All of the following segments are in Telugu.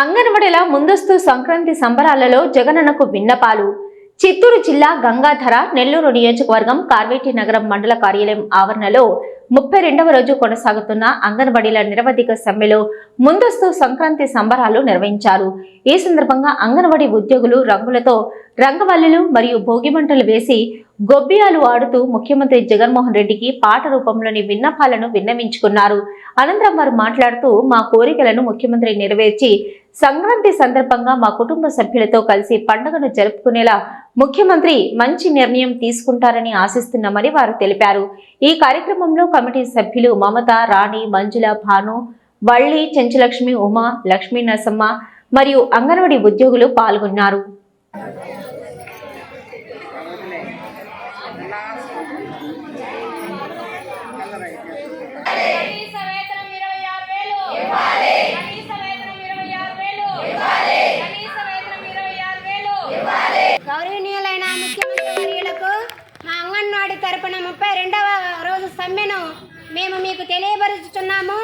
అంగన్వాడీల ముందస్తు సంక్రాంతి సంబరాలలో జగనన్నకు విన్నపాలు. చిత్తూరు జిల్లా గంగాధర నెల్లూరు నియోజకవర్గం కార్వేటి నగరం మండల కార్యాలయం ఆవరణలో ముప్పై రెండవ రోజు కొనసాగుతున్న అంగన్వాడీల నిరవధిక సమ్మెలో ముందస్తు సంక్రాంతి సంబరాలు నిర్వహించారు. ఈ సందర్భంగా అంగన్వాడీ ఉద్యోగులు రంగులతో రంగవల్లులు మరియు భోగిమంటలు వేసి గొబ్బియాలు ఆడుతూ ముఖ్యమంత్రి జగన్మోహన్ రెడ్డికి పాట రూపంలోని విన్నపాలను విన్నవించుకున్నారు. అనంతరం వారు మాట్లాడుతూ మా కోరికలను ముఖ్యమంత్రి నెరవేర్చి సంక్రాంతి సందర్భంగా మా కుటుంబ సభ్యులతో కలిసి పండుగను జరుపుకునేలా ముఖ్యమంత్రి మంచి నిర్ణయం తీసుకుంటారని ఆశిస్తున్నామని వారు తెలిపారు. ఈ కార్యక్రమంలో కమిటీ సభ్యులు మమత రాణి మంజుల భాను వల్లి చెంచులక్ష్మి ఉమా లక్ష్మీ నరసమ్మ మరియు అంగన్వాడీ ఉద్యోగులు పాల్గొన్నారు కనీస వేతనం ఇరవై ఆరు వేలు కనీస వేతనం ఇరవై ఆరు వేలు కనీస వేతనం ఇరవై ఆరు వేలు గౌరవనీయులైన ముఖ్యమంత్రి వర్యులకు మా అంగన్వాడీ తరపున ముప్పై రెండవ రోజు సమ్మెను మేము మీకు తెలియపరుచుతున్నాము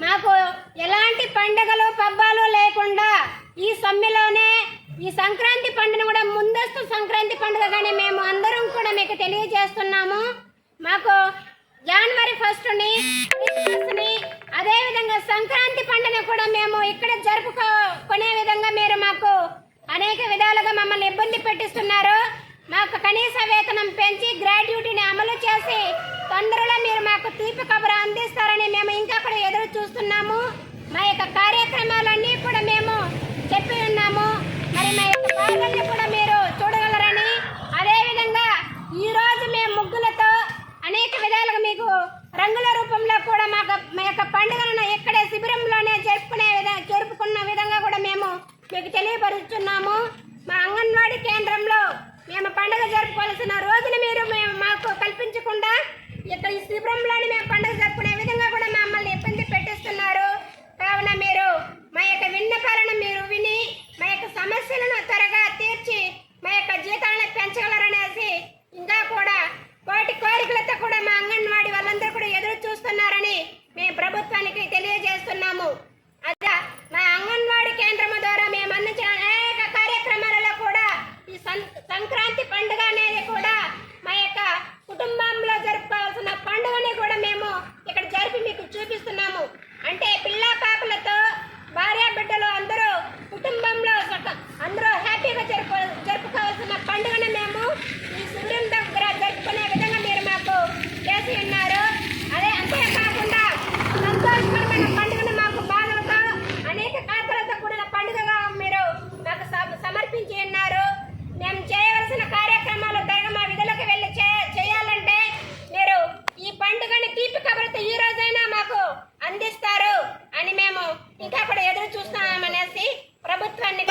మాకు ఎలాంటి పండుగలు పబ్బాలు లేకుండా ఈ సమ్మెలోనే ఈ సంక్రాంతి పండుగ కూడా ముందస్తు సంక్రాంతి పండుగగానే మేము అందరం కూడా మీకు తెలియజేస్తున్నాము. మాకు జనవరి ఫస్ట్ని క్రిస్మస్ని అదేవిధంగా సంక్రాంతి పండుగ కూడా మేము ఇక్కడ జరుపుకోనే విధంగా మీరు మాకు అనేక విధాలుగా మమ్మల్ని ఇబ్బంది పెట్టిస్తున్నారు. మాకు కనీస వేతనం పెంచి గ్రాడ్యుటీని అమలు చేసి తొందరలో మీరు మాకు తీపి కబురు అందిస్తారని మేము ఇంకా కూడా ఎదురు చూస్తున్నాము. మా యొక్క కార్యక్రమాలన్నీ కూడా మేము మా కూడా మీరు చూడగలరని. అదేవిధంగా ఈరోజు మేము ముగ్గులతో అనేక విధాలుగా మీకు రంగుల రూపంలో కూడా మాకు మా యొక్క పండుగలను ఇక్కడే శిబిరంలోనే జరుపుకునే విధంగా జరుపుకున్న విధంగా కూడా మేము మీకు తెలియపరుస్తున్నాము మా అంగన్వాడీ కేంద్రంలో మేము పండుగ జరుపుకోవాల్సిన రోజుని మీరు మేము మాకు కల్పించకుండా ఇక్కడ ఈ శిబిరంలోని మేము పండుగ జరుపుకునే విధంగా కూడా మమ్మల్ని ఇబ్బంది పెట్టిస్తున్నారు. కావున మీరు మా యొక్క విన్నపాలను మీరు విని మా యొక్క సమస్యలను dólares ఇంకా కూడా ఎదురు చూస్తున్నామనేసి ప్రభుత్వాన్ని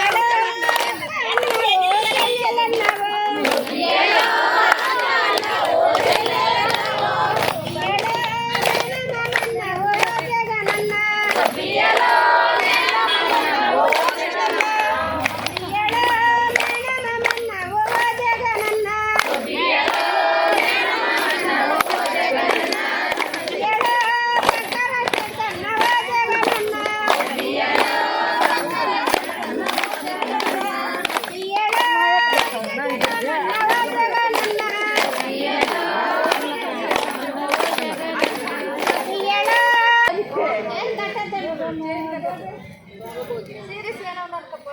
ಸೀರಿಯಸ್ಲೇನೋ ನೋಡ್ಕಪ್ಪ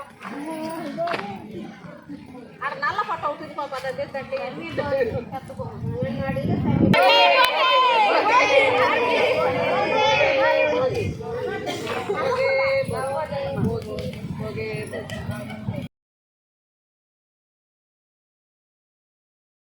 ಅದು ನಲ್ಲ ಪಟ್ಟ ಹೋಗ್ತಿದ್ದು ಪಾಪ ಅದೇ ತಟ್ಟೆ ಎಲ್ಲಿ ನೋಡಿ